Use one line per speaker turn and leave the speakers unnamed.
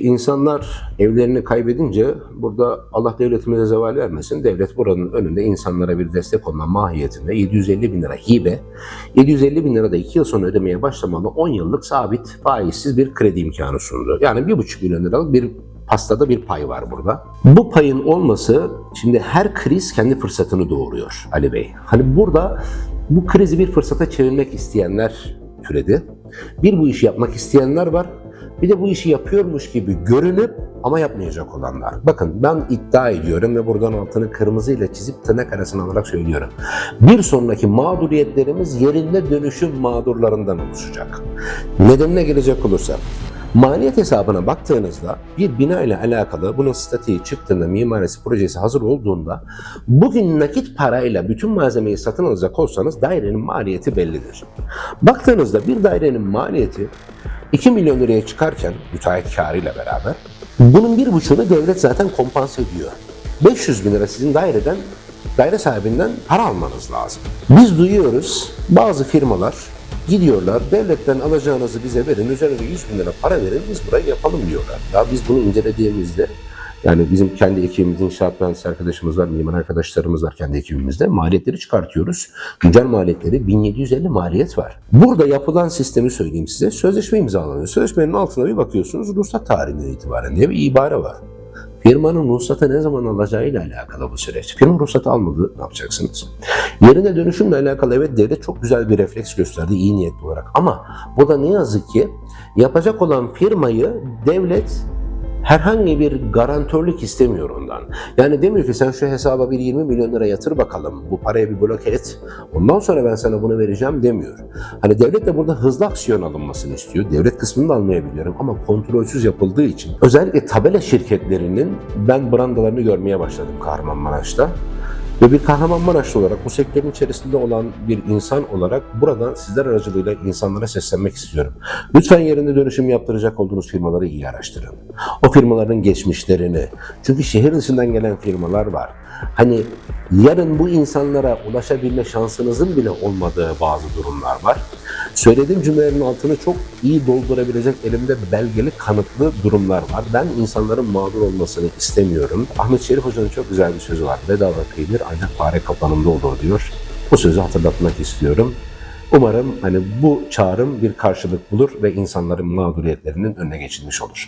İnsanlar evlerini kaybedince burada Allah devletimize zeval vermesin. Devlet buranın önünde insanlara bir destek olma mahiyetinde 750 bin lira hibe, 750 bin lira da 2 yıl sonra ödemeye başlamalı 10 yıllık sabit faizsiz bir kredi imkanı sundu. Yani 1,5 milyon liralık bir pastada bir pay var burada. Bu payın olması şimdi her kriz kendi fırsatını doğuruyor Ali Bey. Hani burada bu krizi bir fırsata çevirmek isteyenler türedi. Bir bu işi yapmak isteyenler var. Bir de bu işi yapıyormuş gibi görünüp ama yapmayacak olanlar. Bakın ben iddia ediyorum ve buradan altını kırmızıyla çizip tırnak arasına alarak söylüyorum. Bir sonraki mağduriyetlerimiz yerinde dönüşüm mağdurlarından oluşacak. Nedenine gelecek olursak, Maliyet hesabına baktığınızda bir bina ile alakalı bunun statiği çıktığında, mimarisi projesi hazır olduğunda bugün nakit parayla bütün malzemeyi satın alacak olsanız dairenin maliyeti bellidir. Baktığınızda bir dairenin maliyeti 2 milyon liraya çıkarken müteahhit karıyla beraber bunun bir buçuğunu devlet zaten kompanse ediyor. 500 bin lira sizin daireden daire sahibinden para almanız lazım. Biz duyuyoruz bazı firmalar gidiyorlar devletten alacağınızı bize verin üzerine de 100 bin lira para verin biz burayı yapalım diyorlar. Ya biz bunu incelediğimizde yani bizim kendi ekibimizin inşaat mühendisi arkadaşımız var, mimar arkadaşlarımız var kendi ekibimizde. Maliyetleri çıkartıyoruz. Güncel maliyetleri 1750 maliyet var. Burada yapılan sistemi söyleyeyim size. Sözleşme imzalanıyor. Sözleşmenin altına bir bakıyorsunuz ruhsat tarihinden itibaren diye bir ibare var. Firmanın ruhsatı ne zaman alacağıyla alakalı bu süreç. Firma ruhsatı almadı ne yapacaksınız? Yerine dönüşümle alakalı evet devlet çok güzel bir refleks gösterdi iyi niyetli olarak. Ama bu da ne yazık ki yapacak olan firmayı devlet herhangi bir garantörlük istemiyor ondan. Yani demiyor ki sen şu hesaba bir 20 milyon lira yatır bakalım, bu parayı bir bloke et, ondan sonra ben sana bunu vereceğim demiyor. Hani devlet de burada hızlı aksiyon alınmasını istiyor. Devlet kısmını da anlayabiliyorum ama kontrolsüz yapıldığı için özellikle tabela şirketlerinin ben brandalarını görmeye başladım Kahramanmaraş'ta. Ve bir Kahramanmaraşlı olarak bu sektörün içerisinde olan bir insan olarak buradan sizler aracılığıyla insanlara seslenmek istiyorum. Lütfen yerinde dönüşüm yaptıracak olduğunuz firmaları iyi araştırın. O firmaların geçmişlerini. Çünkü şehir dışından gelen firmalar var. Hani yarın bu insanlara ulaşabilme şansınızın bile olmadığı bazı durumlar var. Söylediğim cümlelerin altını çok iyi doldurabilecek elimde belgeli kanıtlı durumlar var. Ben insanların mağdur olmasını istemiyorum. Ahmet Şerif Hoca'nın çok güzel bir sözü var. Bedava peynir ancak fare kapanında olur diyor. Bu sözü hatırlatmak istiyorum. Umarım hani bu çağrım bir karşılık bulur ve insanların mağduriyetlerinin önüne geçilmiş olur.